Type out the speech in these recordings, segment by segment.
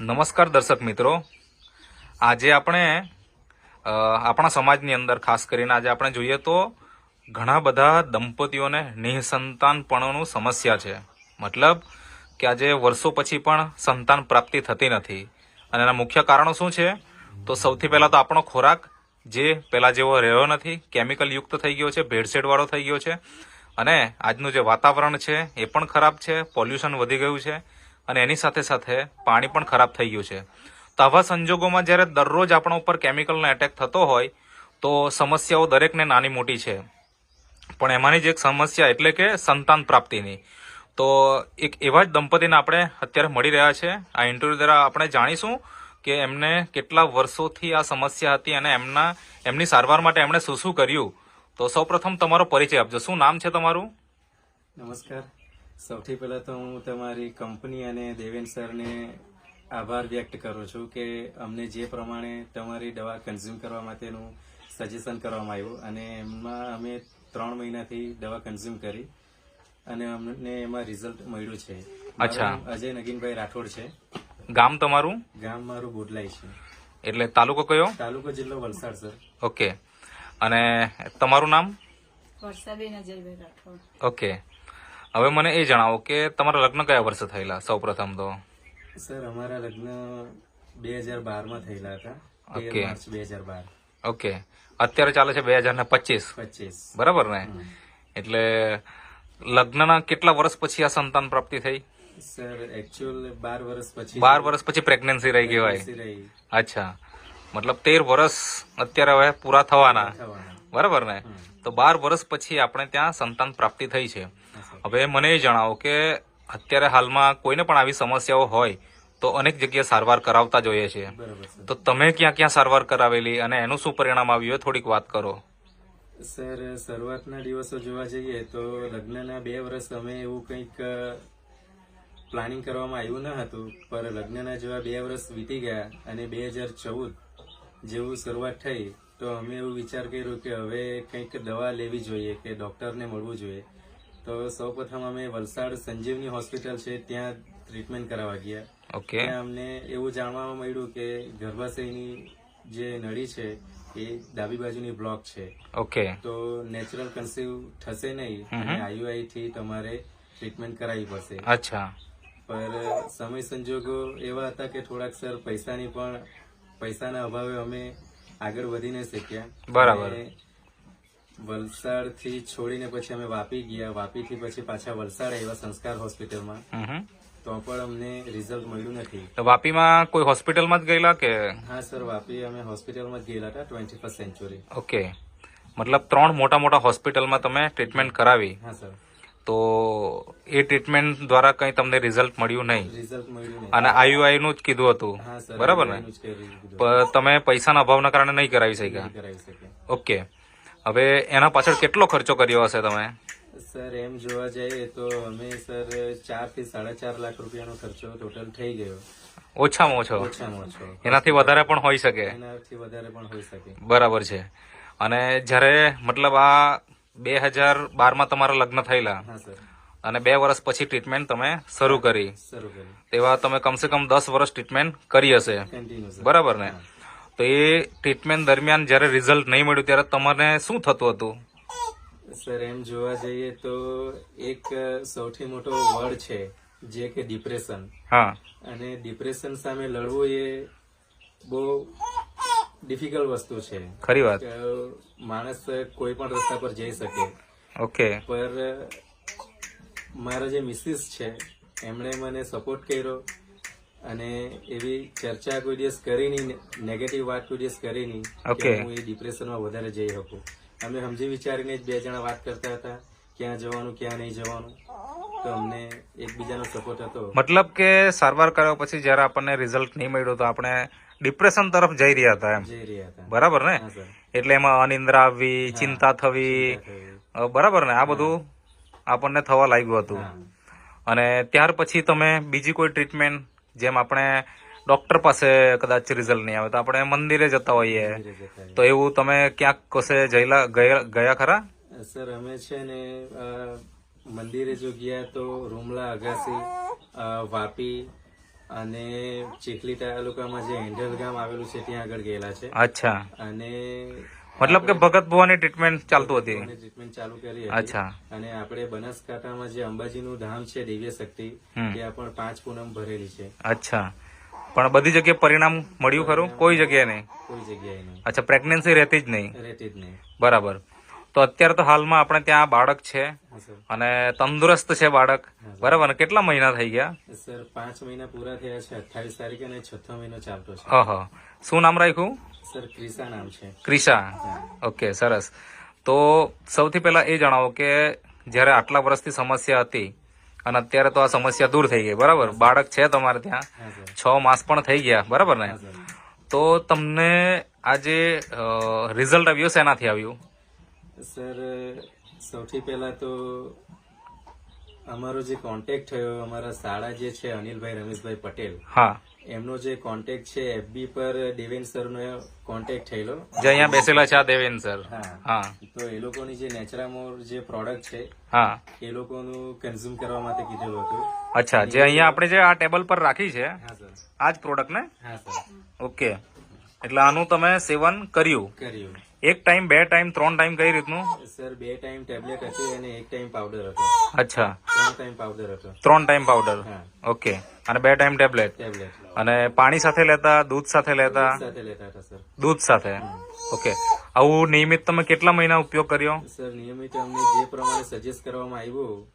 નમસ્કાર દર્શક મિત્રો. આજે આપણે આપણા સમાજની અંદર ખાસ કરીને આજે આપણે જોઈએ તો ઘણા બધા દંપતીઓને નિઃસંતાનપણોનું સમસ્યા છે. મતલબ કે આજે વર્ષો પછી પણ સંતાન પ્રાપ્તિ થતી નથી. અને એના મુખ્ય કારણો શું છે? તો સૌથી પહેલાં તો આપણો ખોરાક જે પહેલાં જેવો રહ્યો નથી, કેમિકલ યુક્ત થઈ ગયો છે ભેળસેડવાળો થઈ ગયો છે. અને આજનું જે વાતાવરણ છે એ પણ ખરાબ છે, પોલ્યુશન વધી ગયું છે. અને એની સાથે સાથે પાણી પણ ખરાબ થઈ ગયું છે. તો આવા સંજોગોમાં જ્યારે દરરોજ આપણા ઉપર કેમિકલનો એટેક થતો હોય, તો સમસ્યાઓ દરેકને નાની મોટી છે. પણ એમાંની જ એક સમસ્યા એટલે કે સંતાન પ્રાપ્તિની. તો એક એવા જ દંપતીને આપણે અત્યારે મળી રહ્યા છે. આ ઇન્ટરવ્યુ દ્વારા આપણે જાણીશું કે એમને કેટલા વર્ષોથી આ સમસ્યા હતી અને એમના, એમની સારવાર માટે એમણે શું શું કર્યું. તો સૌપ્રથમ તમારો પરિચય આપજો. શું નામ છે તમારું? નમસ્કાર. સૌથી પહેલાં તો હું તમારી કંપની અને દેવેન સરને આભાર વ્યક્ત કરું છું કે અમને જે પ્રમાણે તમારી દવા કન્ઝ્યુમ કરવા માટેનું સજેશન કરવામાં આવ્યું અને એમાં અમે ત્રણ મહિનાથી દવા કન્ઝ્યુમ કરી અને અમને એમાં રિઝલ્ટ મળ્યું છે. અચ્છા. અજય નગીનભાઈ રાઠોડ છે. ગામ તમારું? ગામ મારું બોડલાઈ છે. એટલે તાલુકો કયો? તાલુકો જિલ્લો વલસાડ સર. ઓકે. અને તમારું નામ? વર્ષાબેન અજયભાઈ રાઠોડ. ઓકે. હવે મને એ જણાવો કે તમારા લગ્ન કયા વર્ષે થયેલા? સૌ પ્રથમ તો. સર અમારા લગ્ન બે હજાર બારમાં થયેલા હતા. ઓકે. બે હજાર બાર. ઓકે. અત્યારે ચાલે છે બે હજાર ને પચીસ. પચીસ. બરાબર ને? એટલે લગ્નના કેટલા વર્ષ પછી આ સંતાન પ્રાપ્તિ થઈ? સર એકચ્યુઅલ બાર વર્ષ પછી. બાર વર્ષ પછી પ્રેગ્નન્સી રહી ગઈ હોય. અચ્છા. મતલબ તેર વર્ષ અત્યારે હવે પૂરા થવાના. બરાબર ને? તો બાર વર્ષ પછી આપણે ત્યાં સંતાન પ્રાપ્તિ થઈ છે. હવે મને એ જણાવો કે અત્યારે હાલમાં કોઈને પણ આવી સમસ્યાઓ હોય તો અનેક જગ્યાએ સારવાર કરાવતા જોઈએ છે. તો તમે ક્યાં ક્યાં સારવાર કરાવેલી અને એનું શું પરિણામ આવ્યું થોડીક વાત કરો. સર શરૂઆતના દિવસો જોવા જઈએ તો લગ્નના બે વર્ષ અમે એવું કંઈક પ્લાનિંગ કરવામાં આવ્યું ન હતું પર લગ્નના જેવા બે વર્ષ વીતી ગયા અને બે હજાર ચૌદ જેવું શરૂઆત થઈ તો અમે એવું વિચાર કર્યો કે હવે કંઈક દવા લેવી જોઈએ કે ડૉક્ટરને મળવું જોઈએ. તો સૌપ્રથમ અમે વલસાડ સંજીવની હોસ્પિટલ છે ત્યાં ટ્રીટમેન્ટ કરાવવા ગયા. ઓકે. ત્યાં અમને એવું જાણવા મળ્યું કે ગર્ભાશયની જે નળી છે એ ડાબી બાજુની બ્લોક છે. ઓકે. તો નેચરલ કન્સીવ થશે નહીં અને આઈયુઆઈ થી તમારે ટ્રીટમેન્ટ કરાવી પડશે. અચ્છા. પર સમય સંજોગો એવા હતા કે થોડાક સર પૈસાની પણ પૈસાના અભાવે અમે આગળ વધી ન શક્યા. બરાબર. વલસાડથી છોડીને પછી અમે વાપી ગયા. વાપી થી પછી પાછા વલસાડ આવ્યા સંસ્કાર હોસ્પિટલમાં. તો પણ અમને રિઝલ્ટ મળ્યું નથી. તો વાપીમાં કોઈ હોસ્પિટલમાં જ ગયેલા કે? હા સર વાપી અમે હોસ્પિટલમાં જ ગયેલા હતા ટ્વેન્ટી ફર્સ્ટ સેન્ચુરી ઓકે. મતલબ ત્રણ મોટા મોટા હોસ્પિટલમાં તમે ટ્રીટમેન્ટ કરાવી. હા સર. તો એ ટ્રીટમેન્ટ દ્વારા કંઈ તમને રિઝલ્ટ મળ્યું નહીં? રિઝલ્ટ મળ્યું અને આયુઆઈ નું જ કીધું હતું. બરાબર ને? તમે પૈસાના અભાવના કારણે નહીં કરાવી શક્યા. ઓકે. હવે એના પાછળ કેટલો ખર્ચો કર્યો હશે તમે? સર એમ જોવા જઈએ તો અમે સર ચારથી સાડા ચાર લાખ રૂપિયાનો ખર્ચો ટોટલ થઈ ગયો. ઓછામાં ઓછો? ઓછામાં ઓછો. એનાથી વધારે પણ હોઈ શકે? એનાથી વધારે પણ હોઈ શકે. બરાબર છે. અને જ્યારે મતલબ આ બે હજાર બારમાં તમારા લગ્ન થયેલા અને બે વર્ષ પછી ટ્રીટમેન્ટ તમે શરૂ કરી તેવા તમે કમસે કમ દસ વર્ષ ટ્રીટમેન્ટ કરી હશે. બરાબર ને? તો એ ટ્રીટમેન્ટ દરમિયાન જ્યારે રિઝલ્ટ નહીં મળ્યું ત્યારે તમારે શું થતું હતું? સર એમ જોવા જઈએ તો એક સૌથી મોટો વર્ડ છે જે કે ડિપ્રેશન હા. અને ડિપ્રેશન સામે લડવું એ બહુ ડિફિકલ્ટ વસ્તુ છે. ખરી વાત. માણસ કોઈ પણ રસ્તા પર જઈ શકે. ઓકે. પર મારા જે મિસિસ છે એમણે મને સપોર્ટ કર્યો. અને એવી ચર્ચા કોઈ દિવસ કરી નહીં નેગેટિવ વાત કોઈ દિવસ કરી નહીં. કે હું એ ડિપ્રેશનમાં વધારે જઈ શકું. અમે સમજી વિચારીને જ બે જણા વાત કરતા હતા ક્યાં જવાનું ક્યાં નહીં જવાનું. તો અમને એકબીજાનો સપોર્ટ હતો. મતલબ કે સારવાર કર્યા પછી જ્યારે આપણને રિઝલ્ટ નહીં મળ્યું તો આપણે ડિપ્રેશન તરફ જઈ રહ્યા હતા એમ. જઈ રહ્યા હતા. બરાબર ને? એટલે એમાં અનિંદ્રા આવવી ચિંતા થવી. બરાબર ને? આ બધું આપણને થવા લાગ્યું હતું. અને ત્યાર પછી તમે બીજી કોઈ ટ્રીટમેન્ટ જેમ આપણે ડોક્ટર પાસે કદાચ રિઝલ્ટ નહીં આવે તો આપણે મંદિરે જતા હોઈએ. તો એવું તમે ક્યાંક કશે જયલા ગયા ખરા? સર અમે છે ને મંદિરે જો ગયા તો રૂમલા અગાસી વાપી અને ચીખલી તાલુકામાં જે હેન્ડલ ગામ આવેલું છે ત્યાં આગળ ગયેલા છે. અચ્છા. અને મતલબ કે ભગત ભુવાની ટ્રીટમેન્ટ ચાલતું હતી. ટ્રીટમેન્ટ ચાલુ કરી અચ્છા. અને આપણે બનાસકાંઠામાં જે અંબાજીનું ધામ છે દિવ્ય શક્તિ ત્યાં પણ પાંચ પૂનમ ભરેલી છે. અચ્છા. પણ બધી જગ્યાએ પરિણામ મળ્યું ખરું? કોઈ જગ્યાએ નહીં? કોઈ જગ્યાએ નહીં. અચ્છા પ્રેગ્નન્સી રહેતી જ નહીં. રહેતી જ નહીં. બરાબર. તો અત્યારે તો હાલમાં આપણે ત્યાં બાળક છે અને તંદુરસ્ત છે બાળક. બરાબર. ને કેટલા મહિના થઈ ગયા? સર પાંચ મહિના પૂરા થયા છે અઠ્ઠાવીસ તારીખે અને છઠ્ઠો મહિનો ચાલતો છે. હા શું નામ રાખ્યું? સર ક્રિસા નામ છે. ક્રિશા? ઓકે સરસ. તો સૌથી પહેલા એ જણાવો કે જ્યારે આટલા વર્ષથી સમસ્યા હતી અને અત્યારે તો આ સમસ્યા દૂર થઈ ગઈ બરાબર? બાળક છે તમારે ત્યાં. છ માસ પણ થઈ ગયા બરાબર ને? તો તમને આ જે રિઝલ્ટ આવ્યું શેનાથી આવ્યું? સર સૌથી પહેલા તો અમારો જે કોન્ટેક્ટ થયો અમારા શાળા જે છે અનિલભાઈ રમેશભાઈ પટેલ. હા. એમનો જે કોન્ટેક્ટ છે એફબી પર દેવેન સરનો કોન્ટેક્ટ થયેલો. જે અહીંયા બેસેલા છે આ દેવેન સર હા. હા. તો એ લોકોની જે નેચરામોર જે પ્રોડક્ટ છે હા. એ લોકોનું કન્ઝ્યુમ કરવા માટે કીધેલું હતું. અચ્છા જે અહીંયા આપણે જે આ ટેબલ પર રાખી છે હા સર આ જ પ્રોડક્ટ ને? હા સર ઓકે એટલે આનું તમે સેવન કર્યું. કર્યું. એક ટાઈમ બે ટાઈમ ત્રણ ટાઈમ કઈ રીતનું? સર બે ટાઈમ ટેબ્લેટ હતી અને એક ટાઈમ પાવડર હતો. અચ્છા. ત્રણ ટાઈમ પાવડર હતો. ત્રણ ટાઈમ પાવડર. ઓકે. અને બે ટાઈમ ટેબ્લેટ. ટેબ્લેટ. અને પાણી સાથે લેતા દૂધ સાથે લેતા? સાથે લેતા હતા સર. દૂધ સાથે. ઓકે. આવું નિયમિત તમે કેટલા મહિના ઉપયોગ કર્યો? સર નિયમિત અમને જે પ્રમાણે સજેસ્ટ કરવામાં આવ્યું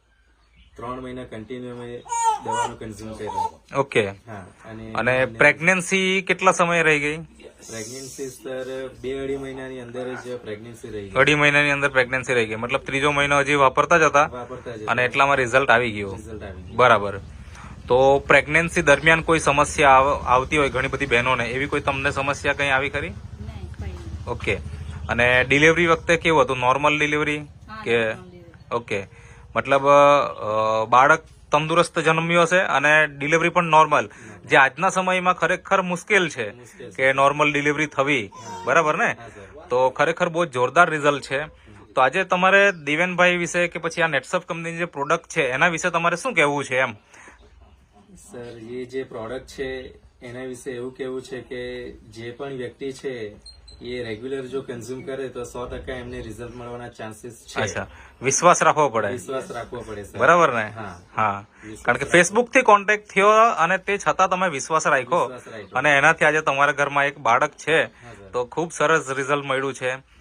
ત્રણ મહિના કન્ટિન્યુ અમે દવાનું કન્ઝ્યુમ કર્યું. ઓકે. હા અને અને પ્રેગ્નન્સી કેટલા સમય રહી ગઈ? પ્રેગ્નન્સી સર બે અઢી મહિનાની અંદર જ પ્રેગ્નન્સી રહી ગઈ અઢી મહિનાની અંદર પ્રેગ્નન્સી રહી ગઈ મતલબ ત્રીજો મહિનો હજી વાપરતા જ હતા અને એટલામાં રિઝલ્ટ આવી ગયું. રિઝલ્ટ આવી ગયું. બરાબર. તો પ્રેગ્નન્સી દરમિયાન કોઈ સમસ્યા આવતી હોય ઘણી બધી બહેનોને એવી કોઈ તમને સમસ્યા કઈ આવી ખરી? ઓકે. અને ડિલિવરી વખતે કેવું હતું? નોર્મલ ડિલિવરી કે ઓકે. મતલબ બાળક તંદુરસ્ત જન્મ્યો હશે અને ડિલિવરી પણ નોર્મલ જે આજના સમયમાં ખરેખર મુશ્કેલ છે કે નોર્મલ ડિલિવરી થવી. બરાબર ને? તો ખરેખર બહુ જોરદાર રિઝલ્ટ છે. તો આજે તમારે દિવેનભાઈ વિશે કે પછી આ નેટસપ કંપનીની જે પ્રોડક્ટ છે એના વિશે તમારે શું કહેવું છે એમ? સર એ જે પ્રોડક્ટ છે એના વિશે એવું કેવું છે કે જે પણ વ્યક્તિ છે એ રેગ્યુલર જો કન્ઝ્યુમ કરે તો સો ટકા એમને રિઝલ્ટ મળવાના ચાન્સીસ છે. અચ્છા. વિશ્વાસ રાખવો પડે. વિશ્વાસ રાખવો પડે સર બરાબર ને? હા. હા. કારણ કે ફેસબુકથી કોન્ટેક્ટ થયો અને તે છતાં તમે વિશ્વાસ રાખ્યો. અને એનાથી આજે તમારા ઘરમાં એક બાળક છે તો ખૂબ સરસ રિઝલ્ટ મળ્યું છે.